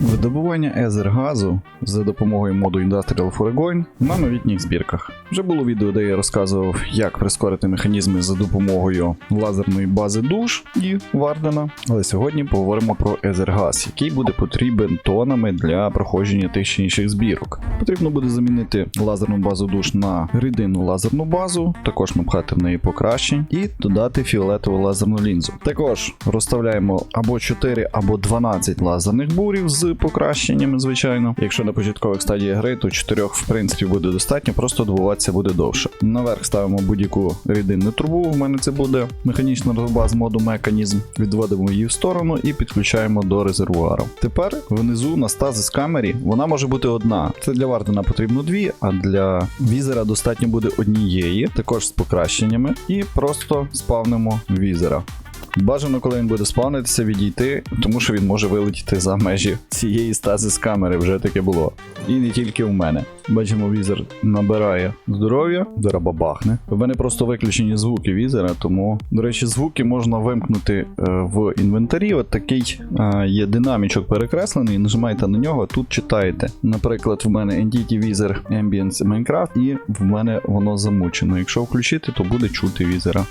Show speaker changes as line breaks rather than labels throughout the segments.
Видобування езер газу за допомогою моду Industrial Foregoin на новітніх збірках. Вже було відео, де я розказував, як прискорити механізми за допомогою лазерної бази душ і Вардена. Але сьогодні поговоримо про езергаз, який буде потрібен тонами для проходження тих чи інших збірок. Потрібно буде замінити лазерну базу душ на рідинну лазерну базу, також напхати в неї покращень і додати фіолетову лазерну лінзу. Також розставляємо або 4, або 12 лазерних бурів з покращеннями, звичайно. Якщо на початкових стадіях гри, то 4 в принципі буде достатньо, просто добуватися буде довше. Наверх ставимо будь-яку рідинну трубу. У мене це буде механічна розба з моду механізм. Відводимо її в сторону і підключаємо до резервуару. Тепер внизу на стазис камері вона може бути одна. Це для Вардена потрібно дві, а для візера достатньо буде однієї, також з покращеннями, і просто спавнимо візера. Бажано, коли він буде спавнитися, відійти, тому що він може вилетіти за межі цієї стази з камери, вже таке було. І не тільки у мене. Бачимо, візер набирає здоров'я, зараз бабахне. В мене просто виключені звуки візера, тому, до речі, звуки можна вимкнути е, в інвентарі. От такий е, є динамічок перекреслений, нажимаєте на нього, тут читаєте. Наприклад, в мене Entity Wizard Ambience Minecraft, і в мене воно замучено. Якщо включити, то буде чути візера.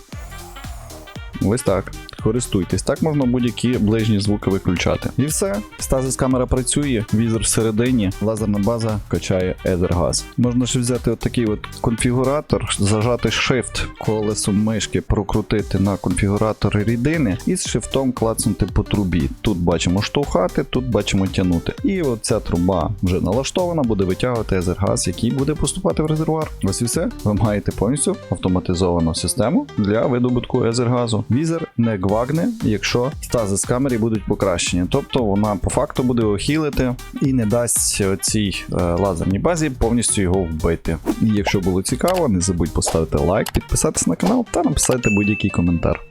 Ось так. Користуйтесь. Так можна будь-які ближні звуки виключати. І все. Стазис камера працює, візор всередині, лазерна база качає Езергаз. Можна ще взяти отакий от конфігуратор, зажати Shift колесом мишки, прокрутити на конфігуратор рідини і з шифтом клацнути по трубі. Тут бачимо штовхати, тут бачимо тягнути. І оця труба вже налаштована, буде витягувати Езергаз, який буде поступати в резервуар. Ось і все. Ви маєте повністю автоматизовану систему для видобутку Езергазу. Візер не гвагне, якщо стази з камері будуть покращені. Тобто вона по факту буде охілити і не дасть цій е, лазерній базі повністю його вбити. І якщо було цікаво, не забудь поставити лайк, підписатися на канал та написати будь-який коментар.